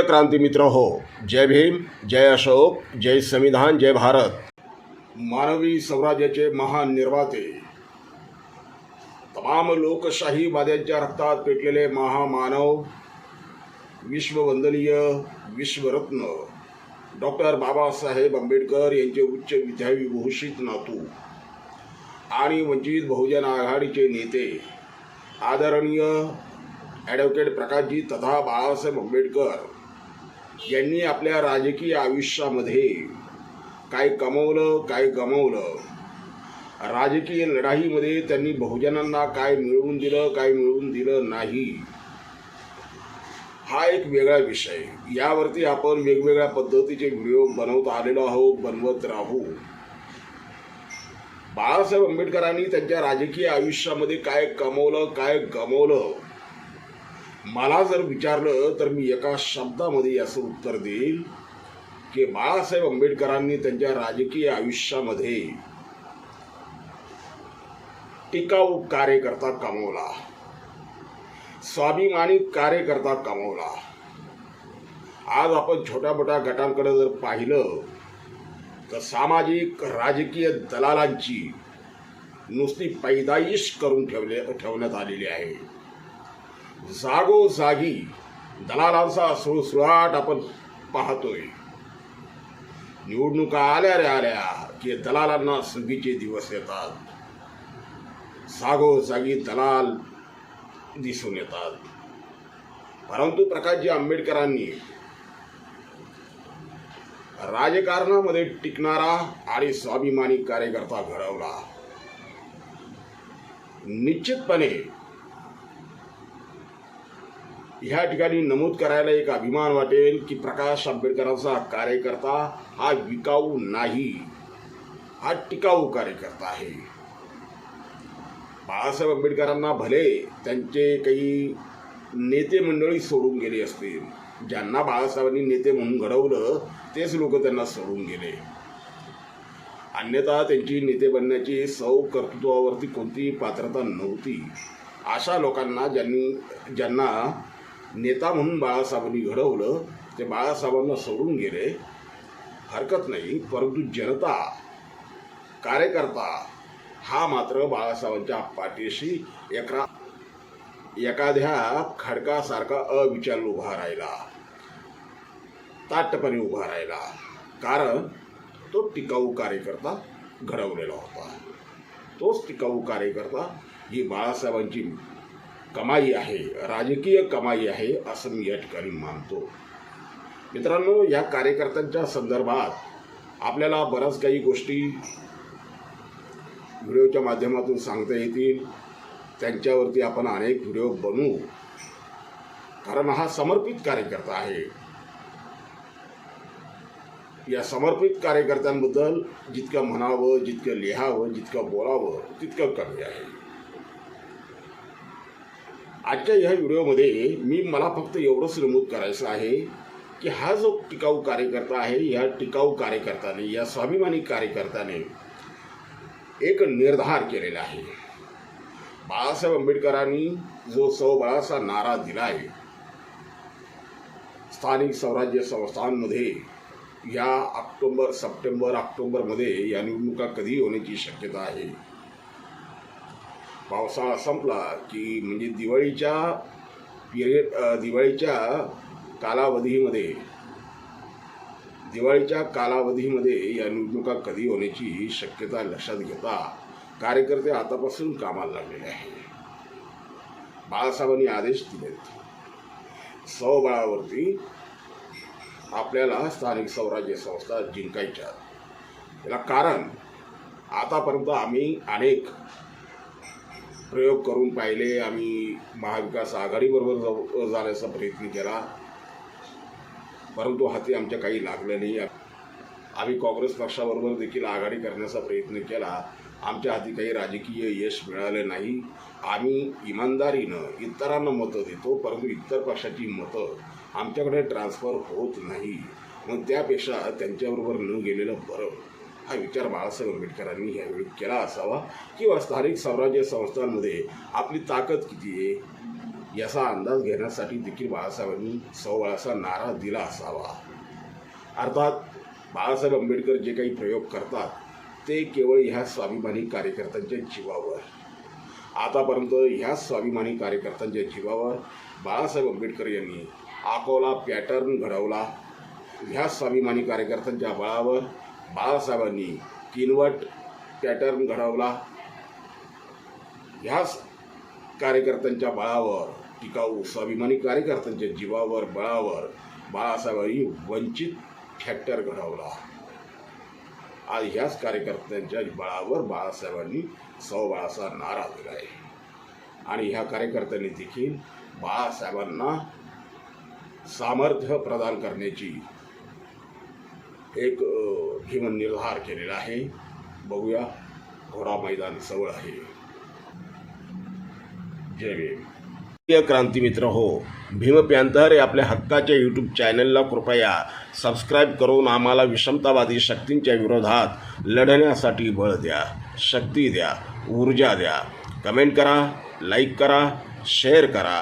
प्रिय क्रांतिमित्र हो जय भीम जय अशोक जय संविधान जय भारत. मानवी स्वराज्याचे महान निर्माते तमाम लोकशाहीवाद्यांच्या रक्तात पेटलेले महामानव विश्ववंदनीय विश्वरत्न डॉक्टर बाबासाहेब आंबेडकर यांचे उच्च विद्याविभूषित नातू आणि वंचित बहुजन आघाडीचे नेते आदरणीय ॲडव्होकेट प्रकाशजी तथा बाळासाहेब आंबेडकर. यांनी आपल्या राजकीय आयुष्यामध्ये काय कमवलं काय गमवलं राजकीय लढाईमध्ये त्यांनी बहुजनांना काय मिळवून दिलं काय मिळवून दिलं नाही हा एक वेगळा विषय. यावरती आपण वेगवेगळ्या पद्धतीचे व्हिडिओ बनवत आलेलो आहोत बनवत राहू. बाळासाहेब आंबेडकरांनी त्यांच्या राजकीय आयुष्यामध्ये काय कमवलं काय गमवलं मला जर विचारलं तर मी एका शब्दामध्ये याचं उत्तर देईल की बाळासाहेब आंबेडकरांनी त्यांच्या राजकीय आयुष्यामध्ये टिकाऊ कार्यकर्ता कमवला स्वाभिमानी कार्यकर्ता कमवला. आज आपण छोट्या मोठ्या गटांकडे जर पाहिलं तर सामाजिक राजकीय दलालांची नुसती पैदाईश करून ठेवले ठेवण्यात आलेली आहे. जागोजागी दलालांचा सुळसुळाट आपण पाहतोय. निवडणुका आल्या रे आल्या की दलालांना सुगीचे दिवस येतात. जागोजागी दलाल दिसून येतात. परंतु प्रकाशजी आंबेडकरांनी राजकारणामध्ये टिकणारा आणि स्वाभिमानी कार्यकर्ता घडवला. निश्चितपणे ह्या ठिकाणी नमूद करायला एक अभिमान वाटेल की प्रकाश आंबेडकरांचा कार्यकर्ता हा विकाऊ नाही. हा टिकाऊ कार्यकर्ता आहे. बाळासाहेब आंबेडकरांना भले त्यांचे काही नेते मंडळी सोडून गेले असतील ज्यांना बाळासाहेबांनी नेते म्हणून घडवलं तेच लोक त्यांना सोडून गेले. अन्यथा त्यांची नेते बनण्याची सौ कर्तृत्वावरती कोणतीही पात्रता नव्हती. अशा लोकांना ज्यांनी ज्यांना नेता म्हणून बाळासाहेबांनी घडवलं ते बाळासाहेबांना सोडून गेले. हरकत नाही परंतु जनता कार्यकर्ता हा मात्र बाळासाहेबांच्या पाठीशी एकरा एखाद्या खडकासारखा अविचार उभा राहिला. ताटपणे उभा राहिला. कारण तो टिकाऊ कार्यकर्ता घडवलेला होता. तोच टिकाऊ कार्यकर्ता ही बाळासाहेबांची कमाई आहे राजकीय कमाई आहे असं मी या ठिकाणी मानतो. मित्रांनो या कार्यकर्त्यांच्या संदर्भात आपल्याला बऱ्याच काही गोष्टी व्हिडिओच्या माध्यमातून सांगता येतील. त्यांच्यावरती आपण अनेक व्हिडिओ बनवू कारण हा समर्पित कार्यकर्ता आहे. या समर्पित कार्यकर्त्यांबद्दल जितकं म्हणावं जितकं लिहावं जितकं बोलावं तितकं कमी आहे. आजच्या ह्या व्हिडिओमध्ये मी मला फक्त एवढंच नमूद करायचं आहे की हा जो टिकाऊ कार्यकर्ता आहे या टिकाऊ कार्यकर्त्याने या स्वाभिमानी कार्यकर्त्याने एक निर्धार केलेला आहे. बाळासाहेब आंबेडकरांनी जो सौ बाळाचा नारा दिला आहे स्थानिक स्वराज्य संस्थांमध्ये या ऑक्टोबर सप्टेंबर ऑक्टोबरमध्ये या निवडणुका कधी होण्याची शक्यता आहे? पावसाळा संपला की म्हणजे दिवाळीच्या पिरियड दिवाळीच्या कालावधीमध्ये दिवाळीच्या कालावधीमध्ये या निवडणुका कधी होण्याची शक्यता लक्षात घेता कार्यकर्ते आतापासून कामाला लागलेले आहे बाळासाहेबांनी आदेश दिलेत. स्वबळावरती आपल्याला स्थानिक स्वराज्य संस्था जिंकायच्या. याला कारण आतापर्यंत आम्ही अनेक प्रयोग करून पाहिले. आम्ही महाविकास आघाडीबरोबर जाऊ जाण्याचा प्रयत्न केला. परंतु हाती आमच्या काही लागलं नाही. आम्ही काँग्रेस पक्षाबरोबर देखील आघाडी करण्याचा प्रयत्न केला. आमच्या हाती काही राजकीय यश मिळालं नाही. आम्ही इमानदारीनं इतरांना मतं देतो परंतु इतर पक्षाची मतं आमच्याकडे ट्रान्सफर होत नाही. मग त्यापेक्षा त्यांच्याबरोबर न गेलेलं बरं. हा विचार बाळासाहेब आंबेडकरांनी ह्यावेळी केला असावा किंवा स्थानिक स्वराज्य संस्थांमध्ये आपली ताकद किती आहे याचा अंदाज घेण्यासाठी देखील बाळासाहेबांनी सवळाचा नारा दिला असावा. अर्थात बाळासाहेब आंबेडकर जे काही प्रयोग करतात ते केवळ ह्या स्वाभिमानी कार्यकर्त्यांच्या जीवावर. आतापर्यंत ह्या स्वाभिमानी कार्यकर्त्यांच्या जीवावर बाळासाहेब आंबेडकर यांनी अकोला पॅटर्न घडवला. ह्या स्वाभिमानी कार्यकर्त्यांच्या बळावर बाळासाहेबांनी किनवट पॅटर्न घडवला. ह्याच कार्यकर्त्यांच्या बळावर टिकाऊ स्वाभिमानी कार्यकर्त्यांच्या जीवावर बळावर बाळासाहेबांनी वंचित फॅक्टर घडवला. आज ह्याच कार्यकर्त्यांच्या बळावर बाळासाहेबांनी सौ बाळाचा नारा दिला आहे. आणि ह्या कार्यकर्त्यांनी देखील बाळासाहेबांना सामर्थ्य प्रदान करण्याची एक अ, भीमन निर्धार केलेला आहे. बघूया घोडा मैदान जवळ आहे. जय भीम. प्रिय क्रांतिमित्र हो भीम प्यांतर आपल्या हक्काच्या यूट्यूब चॅनलला कृपया सबस्क्राईब करून आम्हाला विषमतावादी शक्तींच्या विरोधात लढण्यासाठी बळ द्या शक्ती द्या ऊर्जा द्या. कमेंट करा लाईक करा शेअर करा.